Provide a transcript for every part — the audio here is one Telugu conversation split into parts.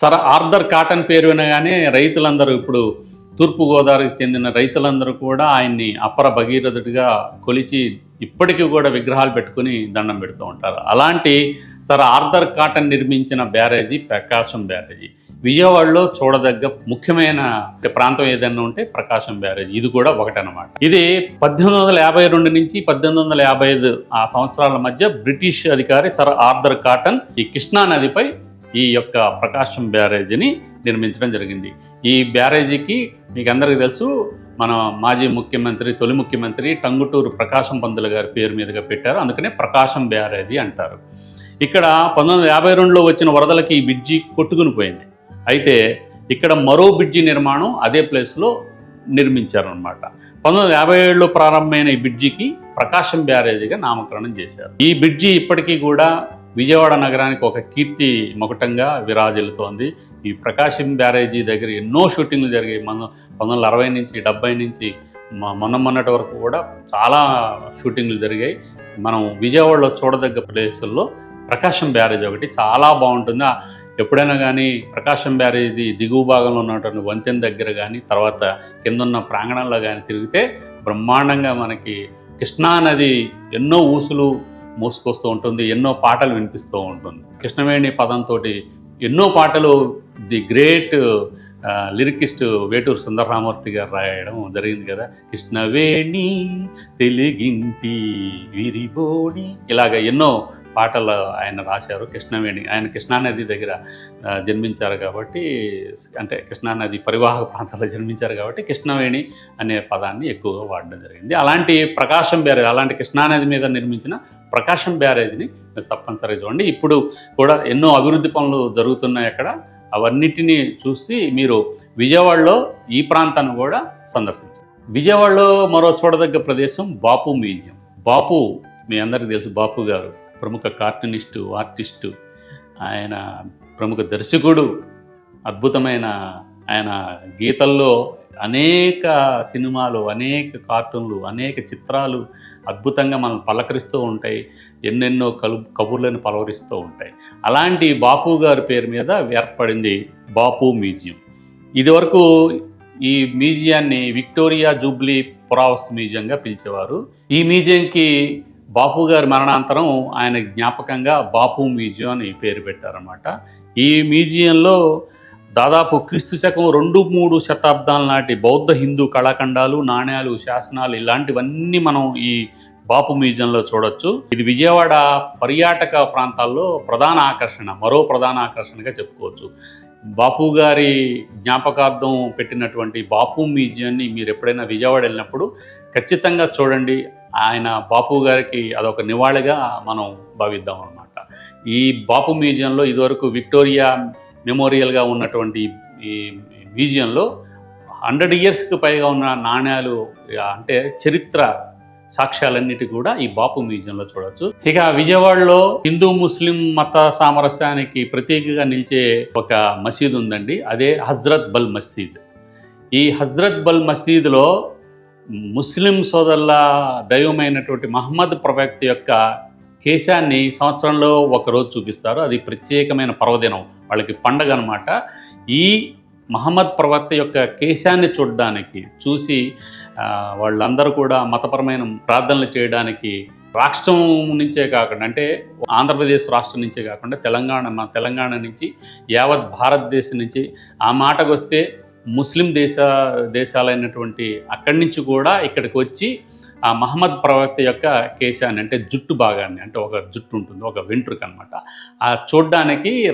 సరే ఆర్థర్ కాటన్ పేరు వినగానే రైతులందరూ ఇప్పుడు తూర్పుగోదావరికి చెందిన రైతులందరూ కూడా ఆయన్ని అపర భగీరథుడిగా కొలిచి ఇప్పటికీ కూడా విగ్రహాలు పెట్టుకుని దండం పెడుతూ ఉంటారు. అలాంటి సర్ ఆర్థర్ కాటన్ నిర్మించిన బ్యారేజీ ప్రకాశం బ్యారేజీ. విజయవాడలో చూడదగ్గ ముఖ్యమైన ప్రాంతం ఏదైనా ఉంటే ప్రకాశం బ్యారేజీ. ఇది కూడా ఒకటనమాట ఇది పద్దెనిమిది వందల యాభై రెండు నుంచి పద్దెనిమిది వందల యాభై ఐదు ఆ సంవత్సరాల మధ్య బ్రిటిష్ అధికారి సర్ ఆర్థర్ కాటన్ ఈ కృష్ణా నదిపై ఈ యొక్క ప్రకాశం బ్యారేజీని నిర్మించడం జరిగింది. ఈ బ్యారేజీకి మీకు అందరికీ తెలుసు మన మాజీ ముఖ్యమంత్రి తొలి ముఖ్యమంత్రి టంగుటూరు ప్రకాశం పంతులు గారి పేరు మీదుగా పెట్టారు. అందుకనే ప్రకాశం బ్యారేజీ అంటారు. ఇక్కడ పంతొమ్మిది వందల యాభై రెండులో వచ్చిన వరదలకి ఈ బ్రిడ్జి కొట్టుకుని పోయింది. అయితే ఇక్కడ మరో బ్రిడ్జి నిర్మాణం అదే ప్లేస్లో నిర్మించారనమాట పంతొమ్మిది వందల యాభై ఏడులో ప్రారంభమైన ఈ బ్రిడ్జికి ప్రకాశం బ్యారేజీగా నామకరణం చేశారు. ఈ బ్రిడ్జి ఇప్పటికీ కూడా విజయవాడ నగరానికి ఒక కీర్తి మకుటంగా విరాజిల్లుతోంది. ఈ ప్రకాశం బ్యారేజీ దగ్గర ఎన్నో షూటింగ్లు జరిగాయి. మన పంతొమ్మిది వందల అరవై నుంచి డెబ్బై నుంచి మ- మొన్న మొన్నటి వరకు కూడా చాలా షూటింగ్లు జరిగాయి. మనం విజయవాడలో చూడదగ్గ ప్లేసుల్లో ప్రకాశం బ్యారేజ్ ఒకటి చాలా బాగుంటుంది. ఎప్పుడైనా కానీ ప్రకాశం బ్యారేజీ దిగువ భాగంలో ఉన్నటువంటి వంతెన దగ్గర కానీ తర్వాత కిందున్న ప్రాంగణంలో కానీ తిరిగితే బ్రహ్మాండంగా మనకి కృష్ణానది ఎన్నో ఊసులు మోసుకొస్తూ ఉంటుంది ఎన్నో పాటలు వినిపిస్తూ ఉంటుంది. కృష్ణవేణి పదంతో ఎన్నో పాటలు the great lyricist Veturi Sundararamamurthy garu రాయడం జరిగింది కదా. కృష్ణవేణి తెలిగింటి విరిబోడి ఇలాగ ఎన్నో పాటలు ఆయన రాశారు. కృష్ణవేణి ఆయన కృష్ణానది దగ్గర జన్మించారు కాబట్టి అంటే కృష్ణానది పరివాహక ప్రాంతాల్లో జన్మించారు కాబట్టి కృష్ణవేణి అనే పదాన్ని ఎక్కువగా వాడడం జరిగింది. అలాంటి ప్రకాశం బ్యారేజ్ అలాంటి కృష్ణానది మీద నిర్మించిన ప్రకాశం బ్యారేజ్ని మీరు తప్పనిసరిగా చూడండి. ఇప్పుడు కూడా ఎన్నో అభివృద్ధి పనులు జరుగుతున్నాయి అక్కడ. అవన్నిటినీ చూసి మీరు విజయవాడలో ఈ ప్రాంతాన్ని కూడా సందర్శించారు విజయవాడలో మరో చూడదగ్గ ప్రదేశం బాపు మ్యూజియం. బాపు మీ అందరికీ తెలుసు బాపు గారు. ప్రముఖ కార్టూనిస్టు ఆర్టిస్టు ఆయన ప్రముఖ దర్శకుడు అద్భుతమైన ఆయన గీతల్లో అనేక సినిమాలు అనేక కార్టూన్లు అనేక చిత్రాలు అద్భుతంగా మనం పలకరిస్తూ ఉంటాయి. ఎన్నెన్నో కలు కబుర్లను పలవరిస్తూ ఉంటాయి. అలాంటి బాపు గారి పేరు మీద ఏర్పడింది బాపు మ్యూజియం. ఇదివరకు ఈ మ్యూజియాన్ని విక్టోరియా జూబ్లీ పురావస్తు మ్యూజియంగా పిలిచేవారు. ఈ మ్యూజియంకి బాపు గారి మరణాంతరం ఆయన జ్ఞాపకంగా బాపు మ్యూజియం అని పేరు పెట్టారన్నమాట. ఈ మ్యూజియంలో దాదాపు క్రీస్తు శకం రెండు మూడు శతాబ్దాల నాటి బౌద్ధ హిందూ కళాఖండాలు నాణ్యాలు శాసనాలు ఇలాంటివన్నీ మనం ఈ బాపు మ్యూజియంలో చూడొచ్చు. ఇది విజయవాడ పర్యాటక ప్రాంతాల్లో ప్రధాన ఆకర్షణ మరో ప్రధాన ఆకర్షణగా చెప్పుకోవచ్చు. బాపు గారి జ్ఞాపకార్థం పెట్టినటువంటి బాపు మ్యూజియాన్ని మీరు ఎప్పుడైనా విజయవాడ వెళ్ళినప్పుడు ఖచ్చితంగా చూడండి. ఆయన బాపు గారికి అదొక నివాళిగా మనం భావిద్దాం అనమాట ఈ బాపు మ్యూజియంలో ఇదివరకు విక్టోరియా మెమోరియల్గా ఉన్నటువంటి ఈ మ్యూజియంలో హండ్రెడ్ ఇయర్స్కి పైగా ఉన్న నాణ్యాలు అంటే చరిత్ర సాక్ష్యాలన్నిటి కూడా ఈ బాపు మ్యూజియంలో చూడొచ్చు. ఇక విజయవాడలో హిందూ ముస్లిం మత సామరస్యానికి ప్రతీకగా నిలిచే ఒక మసీద్ ఉందండి. అదే హజ్రత్ బల్ మసీద్. ఈ హజ్రత్ బల్ మసీద్లో ముస్లిం సోదరుల దైవమైనటువంటి మహమ్మద్ ప్రవక్త యొక్క కేశాన్ని సంవత్సరంలో ఒకరోజు చూపిస్తారు. అది ప్రత్యేకమైన పర్వదినం వాళ్ళకి పండగ అనమాట ఈ మహమ్మద్ ప్రవక్త యొక్క కేశాన్ని చూడడానికి చూసి వాళ్ళందరూ కూడా మతపరమైన ప్రార్థనలు చేయడానికి రాష్ట్రం నుంచే కాకుండా అంటే ఆంధ్రప్రదేశ్ రాష్ట్రం నుంచే కాకుండా తెలంగాణ మన తెలంగాణ నుంచి యావత్ భారతదేశం నుంచి ఆ మాటకు వస్తే ముస్లిం దేశ దేశాలైనటువంటి అక్కడి నుంచి కూడా ఇక్కడికి వచ్చి ఆ మహమ్మద్ ప్రవక్త యొక్క కేశాన్ని అంటే జుట్టు భాగాన్ని అంటే ఒక జుట్టు ఉంటుంది ఒక వెంట్రుక అనమాట ఆ చూడ్డానికి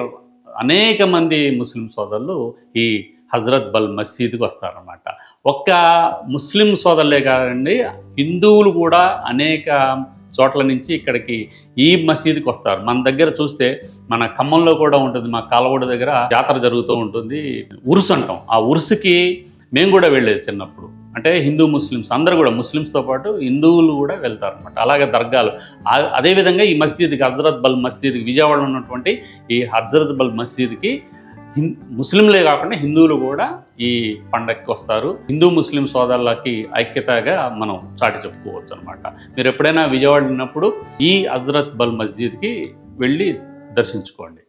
అనేక మంది ముస్లిం సోదరులు ఈ హజరత్ బల్ మసీద్కి వస్తారన్నమాట. ఒక్క ముస్లిం సోదరులే కాదండి హిందువులు కూడా అనేక చోట్ల నుంచి ఇక్కడికి ఈ మసీదుకి వస్తారు. మన దగ్గర చూస్తే మన ఖమ్మంలో కూడా ఉంటుంది మా కాలవడ దగ్గర జాతర జరుగుతూ ఉంటుంది. ఉరుసు అంటాం. ఆ ఉరుసుకి మేము కూడా వెళ్ళేది చిన్నప్పుడు. అంటే హిందూ ముస్లిమ్స్ అందరూ కూడా ముస్లిమ్స్తో పాటు హిందువులు కూడా వెళ్తారు అనమాట అలాగే దర్గాలు. అదేవిధంగా ఈ మస్జిద్కి హజరత్ బల్ మస్జిద్కి విజయవాడలో ఉన్నటువంటి ఈ హజరత్ బల్ మస్జిద్కి హిం ముస్లింలే కాకుండా హిందువులు కూడా ఈ పండగకి వస్తారు. హిందూ ముస్లిం సోదరులకి ఐక్యతగా మనం చాటి చెప్పుకోవచ్చు అనమాట మీరు ఎప్పుడైనా విజయవాడ ఉన్నప్పుడు ఈ హజరత్ బల్ మస్జిద్కి వెళ్ళి దర్శించుకోండి.